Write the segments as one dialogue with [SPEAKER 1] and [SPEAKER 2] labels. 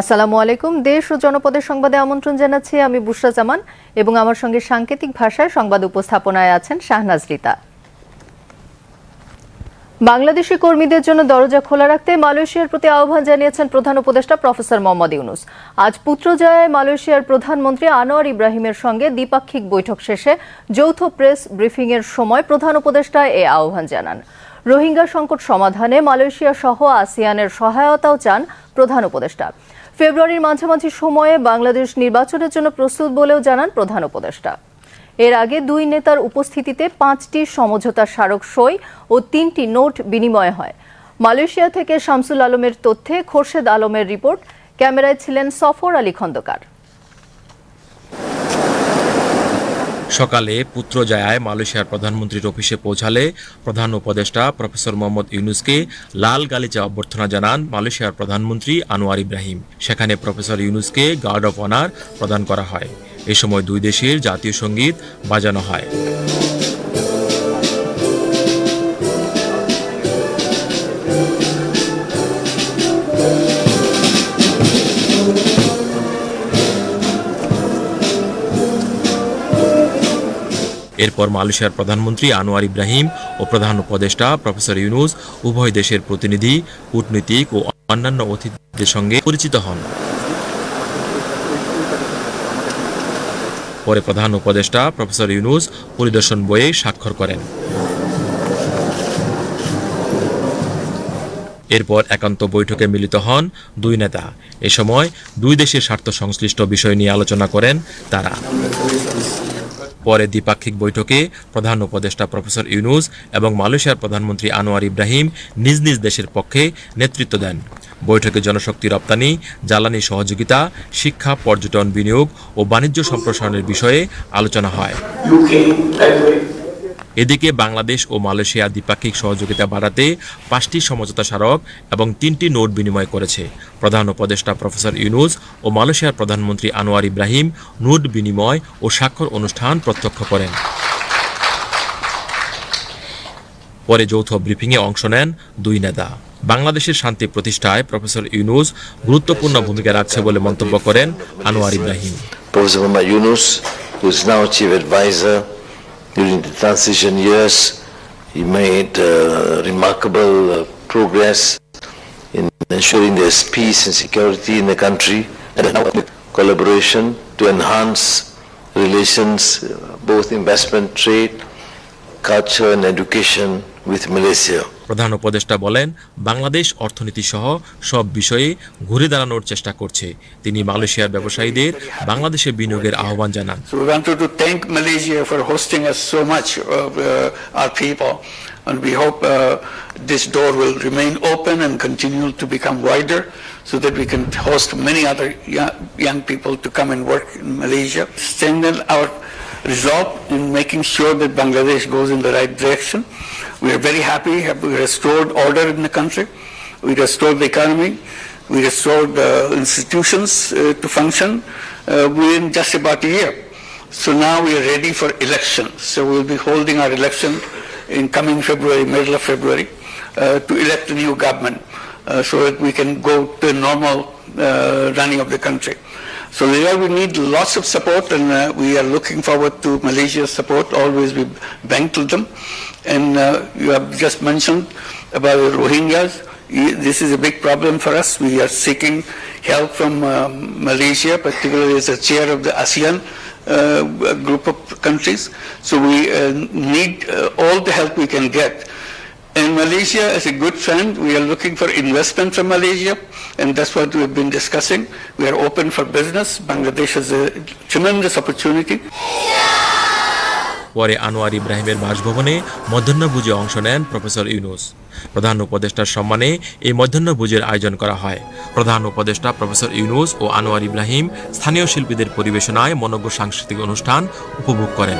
[SPEAKER 1] আসসালামু আলাইকুম। দেশ ও জনপদের সংবাদে আমন্ত্রণ জানাচ্ছি আমি বুশরা জামান এবং আমার সঙ্গে সাংকেতিক ভাষায় সংবাদ উপস্থাপনায় আছেন শাহনাজ রিতা বাংলাদেশি কর্মীদের জন্য দরজা খোলা রাখতে মালয়েশিয়ার প্রতি আহ্বান জানিয়েছেন প্রধান উপদেষ্টা প্রফেসর মোহাম্মদ ইউনুস। আজ পুত্রজয়ায় মালয়েশিয়ার প্রধানমন্ত্রী আনোয়ার ইব্রাহিমের সঙ্গে দ্বিপাক্ষিক বৈঠক শেষে যৌথ প্রেস ব্রিফিংয়ের সময় প্রধান উপদেষ্টা এ আহ্বান জানান। রোহিঙ্গা সংকট সমাধানে মালয়েশিয়া সহ আসিয়ানের সহায়তাও চান প্রধান উপদেষ্টা। ফেব্রুয়ারির মাঝামাঝি সময়ে বাংলাদেশ নির্বাচনের জন্য প্রস্তুত বলেও জানান প্রধান উপদেষ্টা। এর আগে দুই নেতার উপস্থিতিতে পাঁচটি সমঝোতা স্মারক সই ও তিনটি নোট বিনিময় হয়। মালয়েশিয়া থেকে শামসুল আলমের তথ্যে খোরশেদ আলমের রিপোর্ট। ক্যামেরায় ছিলেন সফর আলী খন্দকার।
[SPEAKER 2] সকালে পুত্র জায়ায় মালয়েশিয়ার প্রধানমন্ত্রীর অফিসে পৌঁছালে প্রধান উপদেষ্টা প্রফেসর মোহাম্মদ ইউনুসকে লাল গালিচা অভ্যর্থনা জানান মালয়েশিয়ার প্রধানমন্ত্রী আনোয়ার ইব্রাহিম। সেখানে প্রফেসর ইউনুসকে গার্ড অব অনার প্রদান করা হয়। এ সময় দুই দেশের জাতীয় সংগীত বাজানো হয়। এরপর মালয়েশিয়ার প্রধানমন্ত্রী আনোয়ার ইব্রাহিম ও প্রধান উপদেষ্টা প্রফেসর ইউনুস, উভয় দেশের প্রতিনিধি, কূটনীতিক ও অন্যান্য অতিথিদের সঙ্গে পরিচিত হন। পরে প্রধান উপদেষ্টা প্রফেসর ইউনুস পরিদর্শন বইয়ে স্বাক্ষর করেন। এরপর একান্ত বৈঠকে মিলিত হন দুই নেতা। এ সময় দুই দেশের স্বার্থ সংশ্লিষ্ট বিষয় নিয়ে আলোচনা করেন তারা। পরে দ্বিপাক্ষিক বৈঠকে প্রধান উপদেষ্টা প্রফেসর ইউনুস এবং মালয়েশিয়ার প্রধানমন্ত্রী আনোয়ার ইব্রাহিম নিজ নিজ দেশের পক্ষে নেতৃত্ব দেন। বৈঠকে জনশক্তি রপ্তানি, জ্বালানি সহযোগিতা, শিক্ষা, পর্যটন বিনিয়োগ ও বাণিজ্য সম্প্রসারণের বিষয়ে আলোচনা হয়। এদিকে বাংলাদেশ ও মালয়েশিয়া দ্বিপাক্ষিক সহযোগিতা বাড়াতে পাঁচটি সমঝোতা স্মারক এবং তিনটি নোট বিনিময় করেছে। প্রধান উপদেষ্টা প্রফেসর ইউনুস ও মালয়েশিয়ার প্রধানমন্ত্রী আনোয়ার ইব্রাহিম নোট বিনিময় ও স্বাক্ষর অনুষ্ঠান প্রত্যক্ষ করেন। পরে যৌথ ব্রিফিংয়ে অংশ নেন দুই নেতা। বাংলাদেশের শান্তি প্রতিষ্ঠায় প্রফেসর ইউনুস গুরুত্বপূর্ণ ভূমিকা রাখছে বলে মন্তব্য করেন Anwar Ibrahim.
[SPEAKER 3] During the transition years, he made uh, remarkable uh, progress in ensuring there's peace and security in the country and collaboration to enhance relations, uh, both investment, trade, culture and education with Malaysia.
[SPEAKER 2] প্রধান উপদেষ্টা বলেন বাংলাদেশ অর্থনীতি সহ সব বিষয়ে ঘুরে দাঁড়ানোর চেষ্টা করছে তিনি মালয়েশিয়ার ব্যবসায়ীদের বাংলাদেশে বিনিয়োগের আহ্বান জানান
[SPEAKER 4] uh, uh, and we hope uh, this door will remain open and continue to become wider so that we can host many other young people to come and work in Malaysia. Strengthen our resolve in making sure that Bangladesh goes in the right direction. We are very happy, have we restored order in the country, we restored the economy, we restored uh, institutions uh, to function uh, within just about a year. So now we are ready for elections. So we'll be holding our election in coming February, middle of February, uh, to elect a new government uh, so that we can go to normal uh, running of the country. So there we need lots of support and uh, we are looking forward to Malaysia's support. Always we bank to them. And uh, you have just mentioned about the Rohingyas. This is a big problem for us. We are seeking help from um, Malaysia, particularly as a chair of the ASEAN uh, group of countries. So we uh, need uh, all the help we can get. And Malaysia is a good friend. We are looking for investment from Malaysia, and that's what we've been discussing. We are open for business. Bangladesh has a tremendous opportunity.
[SPEAKER 2] পরে আনোয়ার ইব্রাহিমের বাসভবনে মধ্যাহ্নভোজে অংশ নেন professor Yunus প্রধান উপদেষ্টার সম্মানে এই মধ্যাহ্নভোজের আয়োজন করা হয় প্রধান উপদেষ্টা প্রফেসর ইউনুস ও আনোয়ার ইব্রাহিম স্থানীয় শিল্পীদের পরিবেশনায় মনজ্ঞ সাংস্কৃতিক অনুষ্ঠান উপভোগ করেন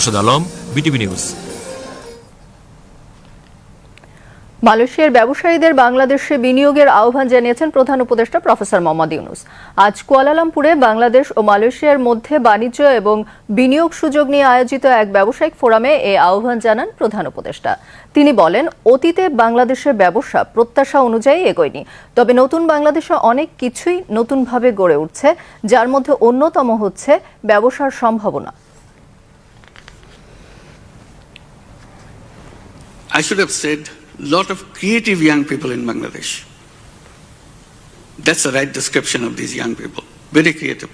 [SPEAKER 2] খুরশদ আলম, বিটিভি নিউজ।
[SPEAKER 1] মালয়েশিয়ার ব্যবসায়ীদের বাংলাদেশে বিনিয়োগের আহ্বান জানিয়েছেন প্রধান উপদেষ্টা প্রফেসর মোহাম্মদ ইউনুস। আজ কুয়ালালামপুরে বাংলাদেশ ও মালয়েশিয়ার মধ্যে বাণিজ্য এবং বিনিয়োগ সুযোগ নিয়ে আয়োজিত এক ব্যবসায়িক ফোরামে এই আহ্বান জানান প্রধান উপদেষ্টা। তিনি বলেন, অতীতে বাংলাদেশের ব্যবসা প্রত্যাশা অনুযায়ী এগোয়নি, তবে নতুন বাংলাদেশে অনেক কিছুই নতুনভাবে গড়ে উঠছে, যার মধ্যে অন্যতম হচ্ছে ব্যবসার সম্ভাবনা।
[SPEAKER 4] I should have said lot of creative young people in Bangladesh. That's the right description of these young people. Very creative.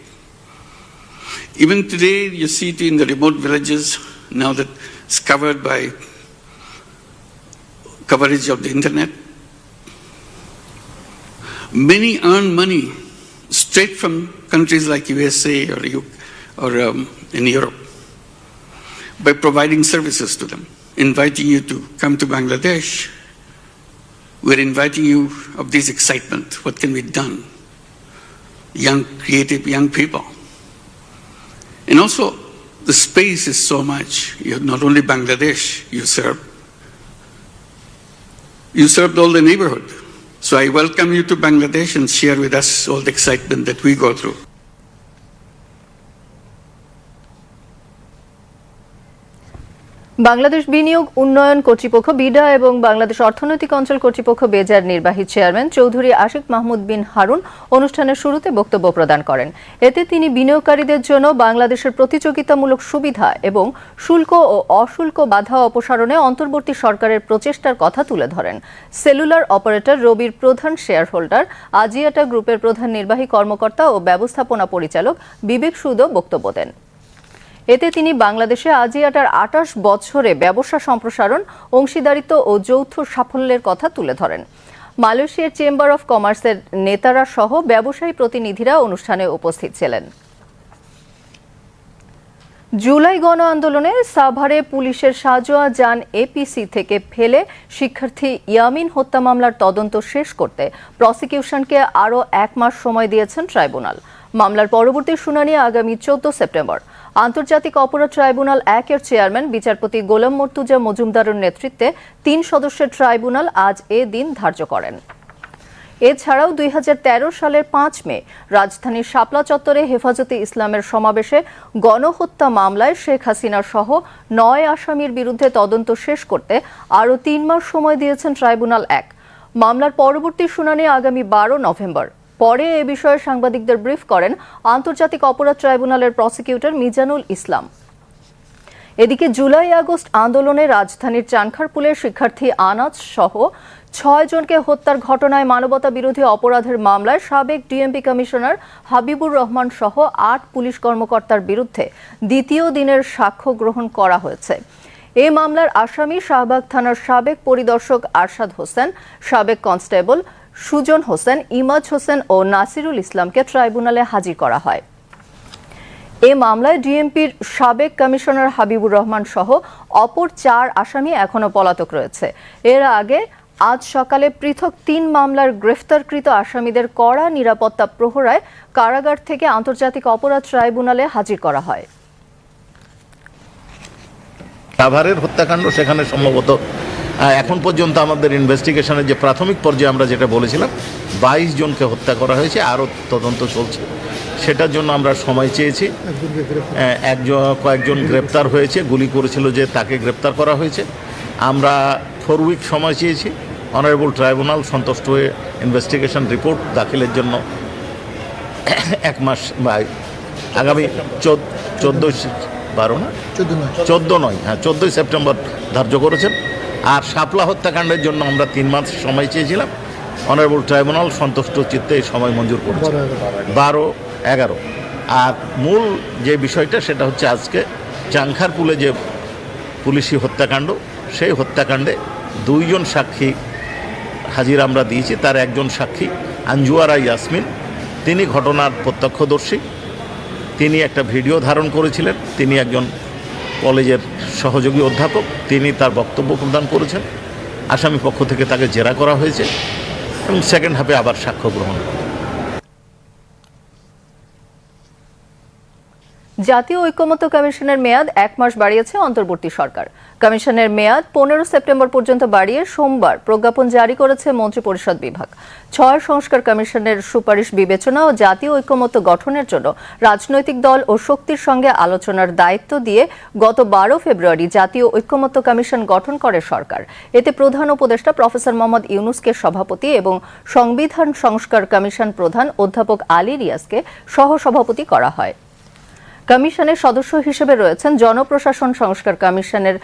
[SPEAKER 4] Even today, you see it in the remote villages, now that it's covered by coverage of the internet. Many earn money straight from countries like USA or, or um, in Europe by providing services to them, inviting you to come to Bangladesh. We're inviting you of this excitement. What can be done? Young, creative young people. And also, the space is so much. You have not only Bangladesh you serve, you served all the neighborhood. So I welcome you to Bangladesh and share with us all the excitement that we go through.
[SPEAKER 1] Bangladesh বিনিয়োগ উন্নয়ন কর্তৃপক্ষ BIDA এবং বাংলাদেশ অর্থনৈতিক অঞ্চল কর্তৃপক্ষ বেজার নির্বাহী chairman Chowdhury Ashiq Mahmud বিন হারুন অনুষ্ঠানের শুরুতে বক্তব্য প্রদান করেন। এতে তিনি বিনিয়োগকারীদের জন্য বাংলাদেশের প্রতিযোগিতামূলক সুবিধা এবং শুল্ক ও অশুল্ক বাধা অপসারণে অন্তর্বর্তী সরকারের প্রচেষ্টার কথা তুলে ধরেন। সেলুলার অপারেটর রবির প্রধান শেয়ার হোল্ডার আজিয়াটা গ্রুপের প্রধান নির্বাহী কর্মকর্তা ও ব্যবস্থাপনা পরিচালক বিবেক সুদও বক্তব্য দেন। এতে তিনি বাংলাদেশে আজিয়াটার আটাশ বছরে ব্যবসা সম্প্রসারণ, অংশীদারিত্ব ও যৌথ সাফল্যের কথা তুলে ধরেন। মালয়েশিয়ার চেম্বার অফ কমার্সের নেতারা সহ ব্যবসায়ী প্রতিনিধিরা অনুষ্ঠানে উপস্থিত ছিলেন। জুলাই গণ আন্দোলনে সাভারে পুলিশের সাজোয়া যান এপিসি থেকে ফেলে শিক্ষার্থী ইয়ামিন হত্যা মামলার তদন্ত শেষ করতে প্রসিকিউশনকে আরও এক মাস সময় দিয়েছেন ট্রাইব্যুনাল। মামলার পরবর্তী শুনানি আগামী চোদ্দ সেপ্টেম্বর। আন্তর্জাতিক অপরাধ ট্রাইব্যুনাল এক এর চেয়ারম্যান, বিচারপতি গোলাম মর্তুজা মজুমদারের নেতৃত্বে তিন সদস্যের ট্রাইব্যুনাল আজ এ দিন ধার্য করেন। এছাড়াও দুই হাজার তেরো সালের পাঁচ মে রাজধানীর শাপলা চত্বরে হেফাজতে ইসলামের সমাবেশে গণহত্যা মামলায় শেখ হাসিনা সহ নয় আসামির বিরুদ্ধে তদন্ত শেষ করতে আরও তিন মাস সময় দিয়েছেন ট্রাইব্যুনাল এক। মামলার পরবর্তী শুনানি আগামী বারো নভেম্বর। পরে এ বিষয়ে সাংবাদিকদের ব্রিফ করেন আন্তর্জাতিক অপরাধ ট্রাইব্যুনালের প্রসিকিউটর মিজানুল ইসলাম। এদিকে জুলাই আগস্ট আন্দোলনে রাজধানীর চানখারপুলের শিক্ষার্থী আনাজ সহ ছয় জনকে হত্যার ঘটনায় মানবতা বিরোধী অপরাধের মামলায় সাবেক ডিএমপি কমিশনার হাবিবুর রহমান সহ আট পুলিশ কর্মকর্তার বিরুদ্ধে দ্বিতীয় দিনের সাক্ষ্য গ্রহণ করা হয়েছে। এই মামলার আসামি শাহবাগ থানার সাবেক পরিদর্শক আরশাদ হোসেন, সাবেক কনস্টেবল সুজন হোসেন, ইমাজ হোসেন ও নাসিরুল ইসলামকে ট্রাইব্যুনালে হাজির করা হয়। এ মামলায় ডিএমপির সাবেক কমিশনার হাবিবুর রহমান সহ অপর চার আসামি এখনও পলাতক রয়েছে। এর আগে আজ সকালে পৃথক তিন মামলার গ্রেফতারকৃত আসামিদের কড়া নিরাপত্তা প্রহরায় কারাগার থেকে আন্তর্জাতিক অপরাধ ট্রাইব্যুনালে হাজির করা হয়।
[SPEAKER 5] সাভারের হত্যাকাণ্ড সেখানে সম্ভবত এখন পর্যন্ত আমাদের ইনভেস্টিগেশনের যে প্রাথমিক পর্যায়ে আমরা যেটা বলেছিলাম বাইশ জনকে হত্যা করা হয়েছে আরও তদন্ত চলছে। সেটার জন্য আমরা সময় চেয়েছি। একজন কয়েকজন গ্রেপ্তার হয়েছে গুলি করেছিল যে তাকে গ্রেপ্তার করা হয়েছে। আমরা ফোর উইক সময় চেয়েছি। অনারেবল ট্রাইব্যুনাল সন্তুষ্ট হয়ে ইনভেস্টিগেশন রিপোর্ট দাখিলের জন্য এক মাস বা আগামী চোদ্দোই বারো না? চোদ্দ নয় হ্যাঁ চোদ্দোই সেপ্টেম্বর ধার্য করেছেন। আর শাপলা হত্যাকাণ্ডের জন্য আমরা তিন মাস সময় চেয়েছিলাম। অনারেবল ট্রাইব্যুনাল সন্তুষ্ট চিত্তে এই সময় মঞ্জুর করেছে। বারো এগারো। আর মূল যে বিষয়টা সেটা হচ্ছে আজকে চাংখারপুলে যে পুলিশি হত্যাকাণ্ড সেই হত্যাকাণ্ডে দুইজন সাক্ষী হাজির আমরা দিয়েছি। তার একজন সাক্ষী আঞ্জুয়ারা ইয়াসমিন। তিনি ঘটনার প্রত্যক্ষদর্শী। তিনি একটা ভিডিও ধারণ করেছিলেন। তিনি একজন কলেজের সহযোগী অধ্যাপক, তিনি তার বক্তব্য প্রদান করেছেন। আসামি পক্ষ থেকে তাকে জেরা করা হয়েছে এবং সেকেন্ড হাফে আবার সাক্ষ্য গ্রহণ
[SPEAKER 1] জাতীয় ঐক্যমত্য কমিশনের মেয়াদ এক মাস বাড়িয়েছে অন্তর্বর্তী সরকার। কমিশনের মেয়াদ পনেরো সেপ্টেম্বর পর্যন্ত বাড়িয়ে সোমবার প্রজ্ঞাপন জারি করেছে মন্ত্রিপরিষদ বিভাগ। ছয় সংস্কার কমিশনের সুপারিশ বিবেচনা ও জাতীয় ঐক্যমত্য গঠনের জন্য রাজনৈতিক দল ও শক্তির সঙ্গে আলোচনার দায়িত্ব দিয়ে গত বারো ফেব্রুয়ারি জাতীয় ঐক্যমত্য কমিশন গঠন করে সরকার। এতে প্রধান উপদেষ্টা প্রফেসর মোহাম্মদ ইউনুসকে সভাপতি এবং সংবিধান সংস্কার কমিশন প্রধান অধ্যাপক আলী রিয়াজকে সহসভাপতি করা হয়। কমিশনের সদস্য হিসেবে রয়েছেন জনপ্রশাসন সংস্কার কমিশনের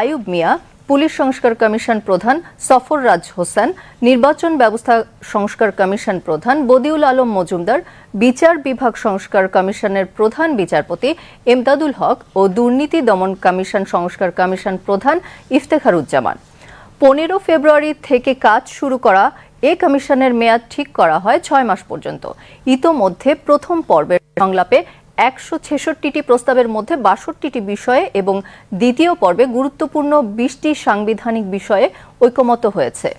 [SPEAKER 1] আয়ুব মিয়া, পুলিশ সংস্কার কমিশন প্রধান সফর রাজ হোসেন, নির্বাচন ব্যবস্থা সংস্কার কমিশন প্রধান বদিউল আলম মজুমদার, বিচার বিভাগ সংস্কার কমিশনের প্রধান বিচারপতি এমদাদুল হক ও দুর্নীতি দমন কমিশন সংস্কার কমিশন প্রধান ইফতেখারুজ্জামান। পনেরো ফেব্রুয়ারি থেকে কাজ শুরু করা এ কমিশনের মেয়াদ ঠিক করা হয় ছয় মাস পর্যন্ত। ইতোমধ্যে প্রথম পর্বের সংলাপে একশো ছেষট্টিটি প্রস্তাবের মধ্যে বাষট্টিটি বিষয়ে এবং দ্বিতীয় পর্বে গুরুত্বপূর্ণ বিশটি সাংবিধানিক বিষয়ে ঐকমত হয়েছে।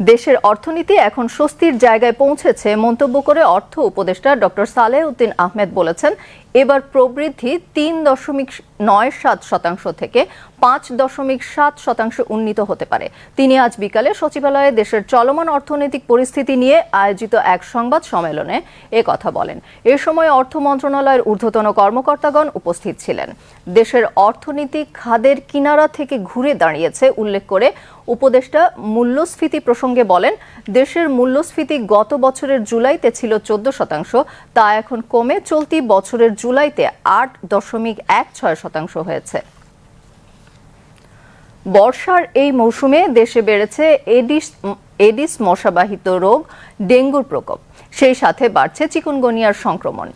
[SPEAKER 1] দেশের অর্থনীতি এখন স্বস্তির জায়গায় পৌঁছেছে, মন্তব্য করে অর্থ উপদেষ্টা ডক্টর সালেহ উদ্দিন আহমেদ বলেছেন এবার প্রবৃদ্ধি তিন দশমিক নয় সাত শতাংশ থেকে পাঁচ দশমিক সাত শতাংশ উন্নীত হতে পারে। তিনি আজ বিকালে সচিবালয়ে দেশের চলমান অর্থনৈতিক পরিস্থিতি নিয়ে আয়োজিত এক সংবাদ সম্মেলনে এ কথা বলেন। এ সময় অর্থ মন্ত্রণালয়ের ঊর্ধ্বতন কর্মকর্তাগণ উপস্থিত ছিলেন। দেশের অর্থনীতি খাদের কিনারা থেকে ঘুরে দাঁড়িয়েছে উল্লেখ করে উপদেষ্টা মূল্যস্ফীতি প্রসঙ্গে বলেন, দেশের মূল্যস্ফীতি গত বছরের জুলাইতে ছিল চোদ্দ শতাংশ, তা এখন কমে চলতি বছরের জুলাইতে আট দশমিক এক ছয় শতাংশ হয়েছে। বর্ষার এই মৌসুমে দেশে বেড়েছে এডিস এডিস মশাবাহিত রোগ, ডেঙ্গুর প্রকোপ। সেই সাথে বাড়ছে চিকুনগুনিয়ার সংক্রমণ।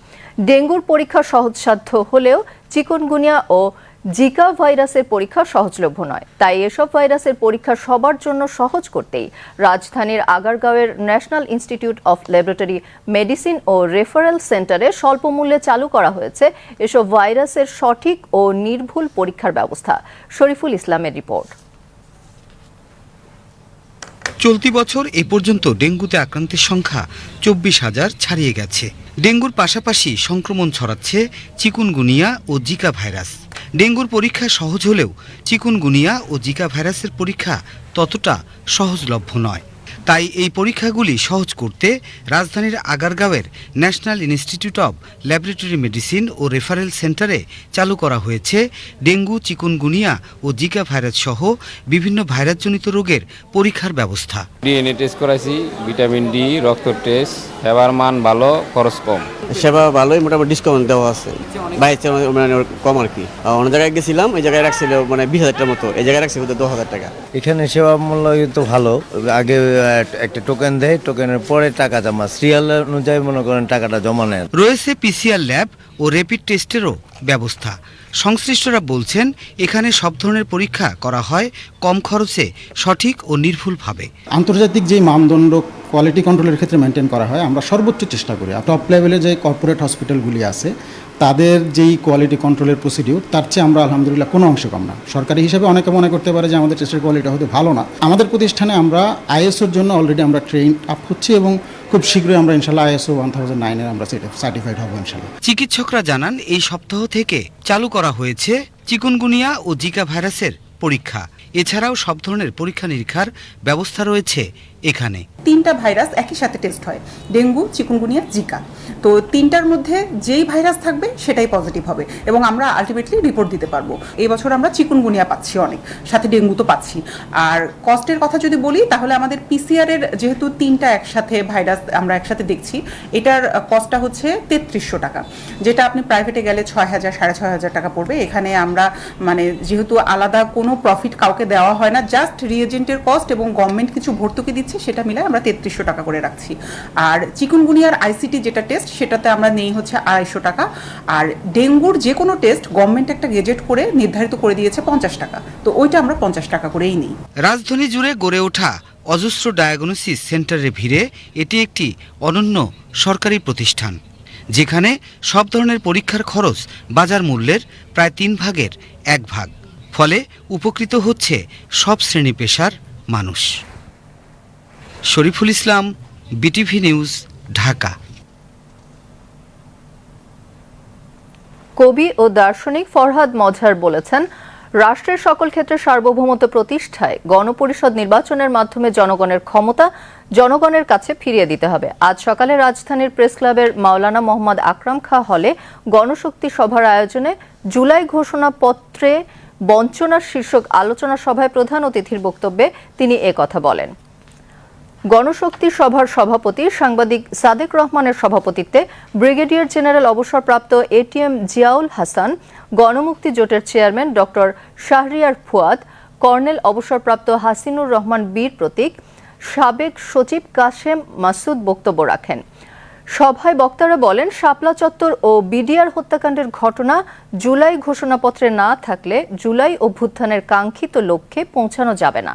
[SPEAKER 1] ডেঙ্গুর পরীক্ষা সহজসাধ্য হলেও চিকুনগুনিয়া ও জিকা ভাইরাসের পরীক্ষা সহজলভ্য নয়। তাই এসব ভাইরাসের পরীক্ষা সবার জন্য সহজ করতেই রাজধানীর আগারগাঁওয়ের national institute of laboratory medicine O referral সেন্টারে স্বল্প মূল্যে চালু করা হয়েছে এসব ভাইরাসের সঠিক ও নির্ভুল পরীক্ষার ব্যবস্থা। শরীফুল ইসলামের রিপোর্ট।
[SPEAKER 6] চলতি বছর এ পর্যন্ত ডেঙ্গুতে আক্রান্তের সংখ্যা চব্বিশ হাজার ছাড়িয়ে গেছে। ডেঙ্গুর পাশাপাশি সংক্রমণ ছড়াচ্ছে চিকুনগুনিয়া ও জিকা ভাইরাস। ডেঙ্গুর পরীক্ষা সহজ হলেও চিকুনগুনিয়া ও জিকা ভাইরাসের পরীক্ষা ততটা সহজলভ্য নয়। তাই এই পরীক্ষাগুলি সহজ করতে রাজধানীর আগারগাঁওয়ের national institute of laboratory medicine O referral সেন্টারে চালু করা হয়েছে ডেঙ্গু চিকুনগুনিয়া ও জিকা ভাইরাস সহ বিভিন্ন ভাইরাসজনিত রোগের পরীক্ষার ব্যবস্থা।
[SPEAKER 7] ডিএনএ টেস্ট করাইছি ভিটামিন ডি রক্ত টেস্ট সেবার মান ভালো খরচ কম।
[SPEAKER 8] সেবা ভালোই মোটামুটি ডিসকাউন্ট দেওয়া আছে। বাইশ মানে কম আর কি। অন্য জায়গায় গেছিলাম এই জায়গায় রাখছিল মানে বিশ হাজার টাকার মতো এই জায়গায় রাখছে দশ হাজার টাকা।
[SPEAKER 9] এখানে সেবা মূল্য কিন্তু ভালো। আগে একটা টোকেন দেয় টোকেনের পরে টাকা জমা। সিরিয়াল অনুযায়ী মনে করেন টাকাটা জমা নেয়
[SPEAKER 6] রয়েছে পিসিআর ল্যাব ও র্যাপিড টেস্টেরও ব্যবস্থা। সংশ্লিষ্টরা বলছেন এখানে সব ধরনের পরীক্ষা করা হয় কম খরচে সঠিক ও নির্ভুলভাবে।
[SPEAKER 10] আন্তর্জাতিক যেই মানদণ্ড কোয়ালিটি কন্ট্রোলের ক্ষেত্রে মেনটেন করা হয় আমরা সর্বোচ্চ চেষ্টা করি। টপ লেভেলে যে কর্পোরেট হসপিটালগুলি আছে তাদের যেই কোয়ালিটি কন্ট্রোলের প্রসিডিউর তার চেয়ে আমরা আলহামদুলিল্লাহ কোনো অংশ কম না। সরকারি হিসাবে অনেকে মনে করতে পারে যে আমাদের টেস্টের কোয়ালিটি হয়তো ভালো না। আমাদের প্রতিষ্ঠানে আমরা আইএসওর জন্য অলরেডি আমরা ট্রেন আপ হচ্ছি এবং খুব শীঘ্রই আমরা ইনশাল্লাহ আইএসও ওয়ান থাউজেন্ড নাইনের আমরা সার্টিফাইড হব ইনশাল্লাহ।
[SPEAKER 6] চিকিৎসকরা জানান, এই সপ্তাহ থেকে চালু করা হয়েছে চিকুনগুনিয়া ও জিকা ভাইরাসের পরীক্ষা। এছাড়াও সব ধরনের পরীক্ষা নিরীক্ষার ব্যবস্থা রয়েছে এখানে।
[SPEAKER 11] তিনটা ভাইরাস একই সাথে টেস্ট হয়, ডেঙ্গু, চিকুনগুনিয়া, জিকা। তো তিনটার মধ্যে যেই ভাইরাস থাকবে সেটাই পজিটিভ হবে এবং আমরা আলটিমেটলি রিপোর্ট দিতে পারব। এই বছর আমরা চিকুনগুনিয়া পাচ্ছি অনেক, সাথে ডেঙ্গু তো পাচ্ছি। আর কস্টের কথা যদি বলি, তাহলে আমাদের পিসিআর এর যেহেতু তিনটা একসাথে ভাইরাস আমরা একসাথে দেখছি, এটার কস্টটা হচ্ছে তেত্রিশশো টাকা। যেটা আপনি প্রাইভেটে গেলে ছয় হাজার, সাড়ে ছয় হাজার টাকা পড়বে। এখানে আমরা মানে যেহেতু আলাদা কোনো প্রফিট কাউকে দেওয়া হয় না জাস্ট রিয়েজেন্টের কস্ট এবং গভর্নমেন্ট কিছু ভর্তুকি দিচ্ছে, সেটা মিলে আমরা তেত্রিশশো টাকা করে রাখছি। আর চিকুনগুনিয়ার আইসিটি যেটা টেস্ট সেটাতে আমরা নেই হচ্ছে আড়াইশো টাকা। আর ডেঙ্গুর যে কোনো টেস্ট গভর্নমেন্ট একটা গেজেট করে নির্ধারিত করে দিয়েছে পঞ্চাশ টাকা। তো ওইটা আমরা পঞ্চাশ টাকা করেই নিই।
[SPEAKER 6] রাজধানী জুড়ে গড়ে ওঠা অজস্র ডায়াগনোসিস সেন্টারে ভিড়ে এটি একটি অনন্য সরকারি প্রতিষ্ঠান, যেখানে সব ধরনের পরীক্ষার খরচ বাজার মূল্যের প্রায় তিন ভাগের এক ভাগ। ফলে উপকৃত হচ্ছে সব শ্রেণি পেশার মানুষ। Shariful Islam BTV news Dhaka.
[SPEAKER 1] কবি ও দার্শনিক ফরহাদ মজহার বলেছেন, রাষ্ট্রের সকল ক্ষেত্রে সার্বভৌমত্ব প্রতিষ্ঠায় গণপরিষদ নির্বাচনের মাধ্যমে জনগণের ক্ষমতা জনগণের কাছে ফিরিয়ে দিতে হবে। আজ সকালে রাজধানীর প্রেস ক্লাবের মাওলানা মোহাম্মদ আকরাম খা হলে গণশক্তি সভার আয়োজনে জুলাই ঘোষণাপত্রে বঞ্চনার শীর্ষক আলোচনা সভায় প্রধান অতিথির বক্তব্যে তিনি কথা বলেন। গণশক্তি সভার সভাপতি সাংবাদিক সাদেক রহমানের সভাপতিত্বে ব্রিগেডিয়ার জেনারেল অবসরপ্রাপ্ত এটিএম জিয়াউল হাসান, গণমুক্তি জোটের chairman doctor Shahriar Fuad, colonel অবসরপ্রাপ্ত হাসিনুর রহমান বীর প্রতীক, সাবেক সচিব কাশেম মাসুদ বক্তব্য রাখেন। সভায় বক্তারা বলেন, শাপলা চত্বর ও বিডিআর হত্যাকাণ্ডের ঘটনা জুলাই ঘোষণাপত্রে না থাকলে জুলাই অভ্যুত্থানের কাঙ্ক্ষিত লক্ষ্যে পৌঁছানো যাবে না।